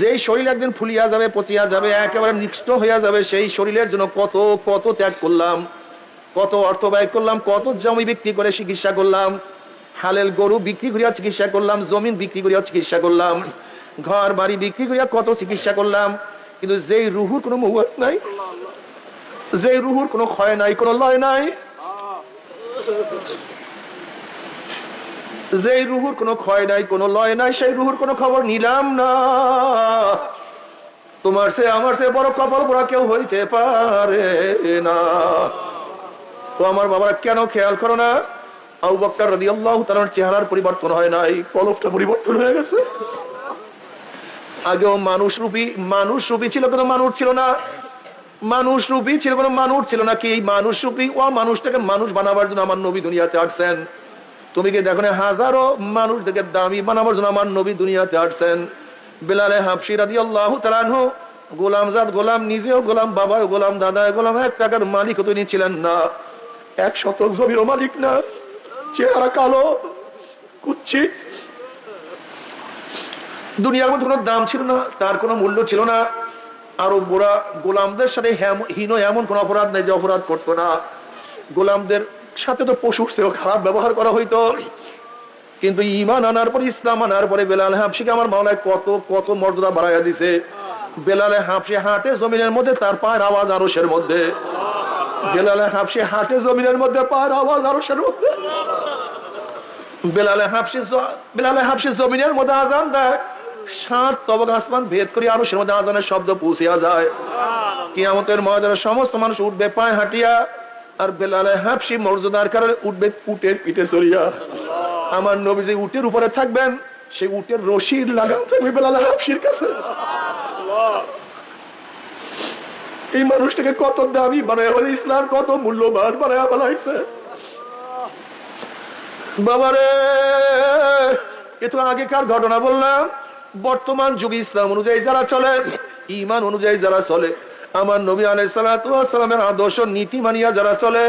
যেই শরীর একদিন ফুলিয়া যাবে, পচিয়া যাবে, একেবারে নিষ্ঠ হইয়া যাবে, সেই শরীরের জন্য কত কত ত্যাগ করলাম, কত অর্থ ব্যয় করলাম, কত জমি বিক্রি করে চিকিৎসা করলাম হালেল গরু বিক্রি করিয়া চিকিৎসা করলাম, জমিন বিক্রি করিয়া চিকিৎসা করলাম, ঘর বাড়ি বিক্রি করিয়া কত চিকিৎসা করলাম, কিন্তু যেই রুহুর কোনো মহুয়াত নাই, যেই রুহুর কোনো ক্ষয় নাই, কোনো লয় নাই। যেই রুহুর কোনো ক্ষয় নাই, কোনো লয় নাই, সেই রুহুর কোনো খবর নিলাম না। তোমার সে আমার সে বড় কপাল পড়া কেউ হইতে পারে না। তো আমার বাবারা, কেন খেয়াল করো না? আবু বক্কর রাদিয়াল্লাহু তাআলার চেহারার পরিবর্তন হয় নাই, পলকটা পরিবর্তন হয়ে গেছে। আগেও মানুষ রূপী মানুষ রূপী ছিল কোনো মানুষ ছিল না। মানুষ রূপী ছিল কোনো মানুষ ছিল না কি? মানুষ রূপী ও মানুষটাকে মানুষ বানাবার জন্য আমার নবী দুনিয়াতে আসছেন। তুমি কি দেখো হাজারো মানুষদেরকে দামি বানাবার জন্য আমার নবী দুনিয়াতে আসছেন? বেলালে হাফসি রাদি আল্লাহ তালানহ গোলাম জাদ গোলাম, নিজেও গোলাম, বাবাও গোলাম, দাদাও গোলাম, এক টাকার মালিক তিনি ছিলেন না। এক শতক জমিরও মালিক না, চেহারা কালো, কুচ্ছিত। দুনিয়ার মধ্যে কোনো দাম ছিল না, তার কোনো মূল্য ছিল না। আরও বোরা গোলামদের সাথে হীন এমন কোন অপরাধ নেই যে অপরাধ করতো না। গোলামদের সাথে তো পশুর চেয়েও খারাপ ব্যবহার করা হইতো। কিন্তু ইমান আনার পরে, ইসলাম আনার পরে বেলাল হাফসিকে আমার মাওলায় কত কত মর্যাদা বাড়াইয়া দিছে। বেলালে হাফসি হাটে জমিনের মধ্যে, তার পায়ের আওয়াজ আরসের মধ্যে। বেলালে হাফসি হাটে জমিনের মধ্যে, পায়ের আওয়াজ আরসের মধ্যে। বেলালে হাফসি বেলালে হাফসি জমিনের মধ্যে আজান দেয়। সাত তবক আসমান ভেদ করে আরও সে মধ্যে আজানের শব্দ পৌঁছিয়া যায়। কিয়ামতের ময়দানে সমস্ত মানুষ উঠবে পায়ে হাঁটিয়া। আর বেলালে হাফসি মর্যাদার কারণে উঠবে উটের পিঠে চড়িয়া। আমার নবী যে উটের উপরে থাকবেন, সেই উটের রশির লাগাম থাকবে বেলালে হাফসির কাছে। এই মানুষটাকে কত দামি বানায় বলে ইসলাম কত মূল্যবান বানায় বলা হয়েছে বাবারে, এ তো আগেকার ঘটনা বললাম। বর্তমান যুগে ইসলাম অনুযায়ী যারা চলে, ইমান অনুযায়ী যারা চলে আমার নবী আলাই সালামের আদর্শ নীতি মানিয়া যারা চলে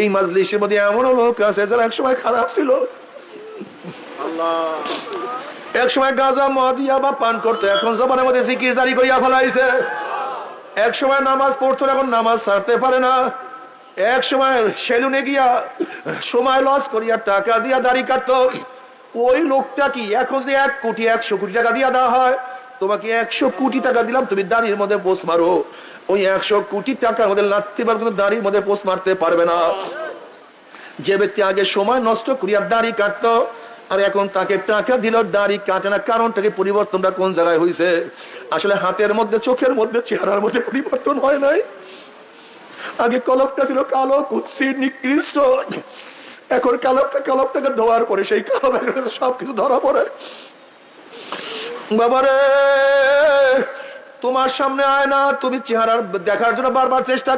এই মাজলিসের মধ্যে এমন লোক আছে যারা একসময় খারাপ ছিল। এক সময় গাঁজা মদিয়া বা পান করতো এখন জবানের মধ্যে জিকির জারি করিয়া ফেলাইছে। এক সময় নামাজ পড়তো এখন নামাজ ছাড়তে পারে না। এক সময় সেলুনে গিয়া সময় লস করিয়া টাকা দিয়া দাড়ি কাটতো। ওই লোকটা কি এখন যদি এক কোটি একশো কোটি টাকা দিয়া দেওয়া হয় তোমাকে একশো কোটি টাকা দিলাম, তুমি দাড়ির মধ্যে পোষ মারো। ওই একশো কোটি টাকার মধ্যে লাগতে পারবে কিন্তু দাড়ির মধ্যে পোষ মারতে পারবে না। যে ব্যক্তি আগে সময় নষ্ট করিয়া দাড়ি কাটতো, আর এখন তাকে টাকা দিল দাড়ি কাটে না, কারণটাকে পরিবর্তনটা কোন জায়গায় হয়েছে আসলে হাতের মধ্যে, চোখের মধ্যে, চেহারার মধ্যে পরিবর্তন হয় নাই। আগে কলপটা ছিল কালো, কুৎসি, নিকৃষ্ট। এখন কালপটা, কালপটাকে ধোয়ার পরে সেই কালো সবকিছু ধরা পড়ে। বাবারে তোমার সামনে আয় না তুমি চেহারার দেখার জন্য বারবার চেষ্টা